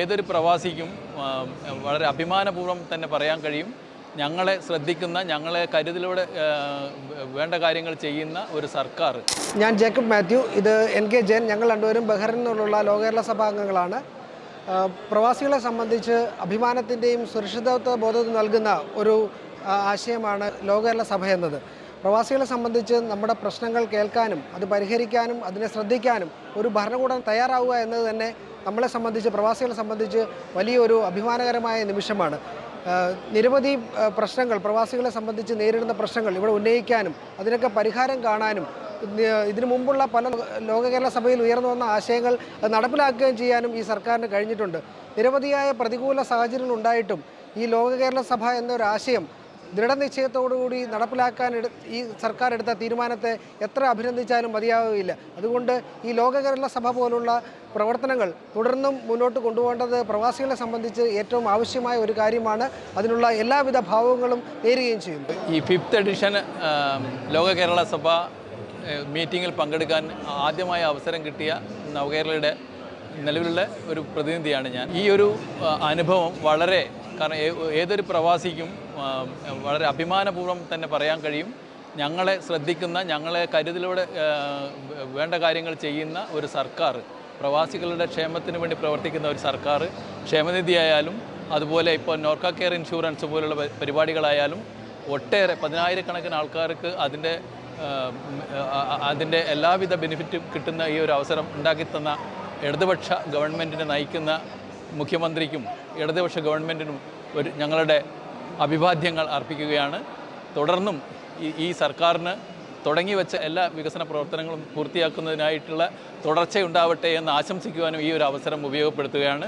ഏതൊരു പ്രവാസിക്കും വളരെ അഭിമാനപൂർവം തന്നെ പറയാൻ കഴിയും. ഞങ്ങളെ ശ്രദ്ധിക്കുന്ന ഞങ്ങളെ കരുതലോടെ വേണ്ട കാര്യങ്ങൾ ചെയ്യുന്ന ഒരു സർക്കാർ. ഞാൻ ജേക്കബ് മാത്യു. ഇത് എൻ കെ ജയൻ. ഞങ്ങൾ രണ്ടുപേരും ബഹ്റിൻ നിന്നുള്ള ലോകകേരള സഭാ അംഗങ്ങളാണ് പ്രവാസികളെ സംബന്ധിച്ച് അഭിമാനത്തിന്റെയും സുരക്ഷിതത്വ ബോധവും നൽകുന്ന ഒരു ആശയമാണ് ലോകകേരള സഭ എന്നത്. പ്രവാസികളെ സംബന്ധിച്ച് നമ്മുടെ പ്രശ്നങ്ങൾ കേൾക്കാനും അത് പരിഹരിക്കാനും അതിനെ ശ്രദ്ധിക്കാനും ഒരു ഭരണകൂടം തയ്യാറാവുക എന്നത് തന്നെ നമ്മളെ സംബന്ധിച്ച് പ്രവാസികളെ സംബന്ധിച്ച് വലിയൊരു അഭിമാനകരമായ നിമിഷമാണ്. നിരവധി പ്രശ്നങ്ങൾ പ്രവാസികളെ സംബന്ധിച്ച് നേരിടുന്ന പ്രശ്നങ്ങൾ ഇവിടെ ഉന്നയിക്കാനും അതിനൊക്കെ പരിഹാരം കാണാനും ഇത് ഇതിനു മുമ്പുള്ള പല ലോക കേരള സഭയിൽ ഉയർന്നു വന്ന ആശയങ്ങൾ നടപ്പിലാക്കുകയും ചെയ്യാനും ഈ സർക്കാരിന് കഴിഞ്ഞിട്ടുണ്ട്. നിരവധിയായ പ്രതികൂല സാഹചര്യങ്ങൾ ഉണ്ടായിട്ടും ഈ ലോക കേരള സഭ എന്നൊരു ആശയം ദൃഢനിശ്ചയത്തോടുകൂടി നടപ്പിലാക്കാൻ ഈ സർക്കാർ എടുത്ത തീരുമാനത്തെ എത്ര അഭിനന്ദിച്ചാലും മതിയാവുകയില്ല. അതുകൊണ്ട് ഈ ലോക കേരള സഭ പോലുള്ള പ്രവർത്തനങ്ങൾ തുടർന്നും മുന്നോട്ട് കൊണ്ടുപോകേണ്ടത് പ്രവാസികളെ സംബന്ധിച്ച് ഏറ്റവും ആവശ്യമായ ഒരു കാര്യമാണ്. അതിനുള്ള എല്ലാവിധ ഭാവങ്ങളും നേരുകയും ചെയ്യുന്നു ഈ ഫിഫ്ത്ത് എഡിഷൻ ലോക കേരള സഭ മീറ്റിങ്ങിൽ പങ്കെടുക്കാൻ ആദ്യമായ അവസരം കിട്ടിയ നവകേരളയുടെ നിലവിലുള്ള ഒരു പ്രതിനിധിയാണ് ഞാൻ. ഈ ഒരു അനുഭവം വളരെ കാരണം ഏതൊരു പ്രവാസിക്കും വളരെ അഭിമാനപൂർവം തന്നെ പറയാൻ കഴിയും. ഞങ്ങളെ ശ്രദ്ധിക്കുന്ന ഞങ്ങളെ കരുതലോടെ വേണ്ട കാര്യങ്ങൾ ചെയ്യുന്ന ഒരു സർക്കാർ പ്രവാസികളുടെ ക്ഷേമത്തിന് വേണ്ടി പ്രവർത്തിക്കുന്ന ഒരു സർക്കാർ ക്ഷേമനിധിയായാലും അതുപോലെ ഇപ്പോൾ നോർക്ക കെയർ ഇൻഷുറൻസ് പോലുള്ള പരിപാടികളായാലും ഒട്ടേറെ പതിനായിരക്കണക്കിന് ആൾക്കാർക്ക് അതിന്റെ അതിന്റെ എല്ലാവിധ ബെനിഫിറ്റും കിട്ടുന്ന ഈ ഒരു അവസരം ഉണ്ടാക്കിത്തന്ന ഇടതുപക്ഷ ഗവൺമെന്റിനെ നയിക്കുന്ന മുഖ്യമന്ത്രിക്കും ഇടതുപക്ഷ ഗവൺമെന്റിനും ഒരു ഞങ്ങളുടെ അഭിവാദ്യങ്ങൾ അർപ്പിക്കുകയാണ്. തുടർന്നും ഈ സർക്കാരിന് തുടങ്ങി വെച്ച എല്ലാ വികസന പ്രവർത്തനങ്ങളും പൂർത്തിയാക്കുന്നതിനായിട്ടുള്ള തുടർച്ചയുണ്ടാവട്ടെ എന്ന് ആശംസിക്കുവാനും ഈ ഒരു അവസരം ഉപയോഗപ്പെടുത്തുകയാണ്.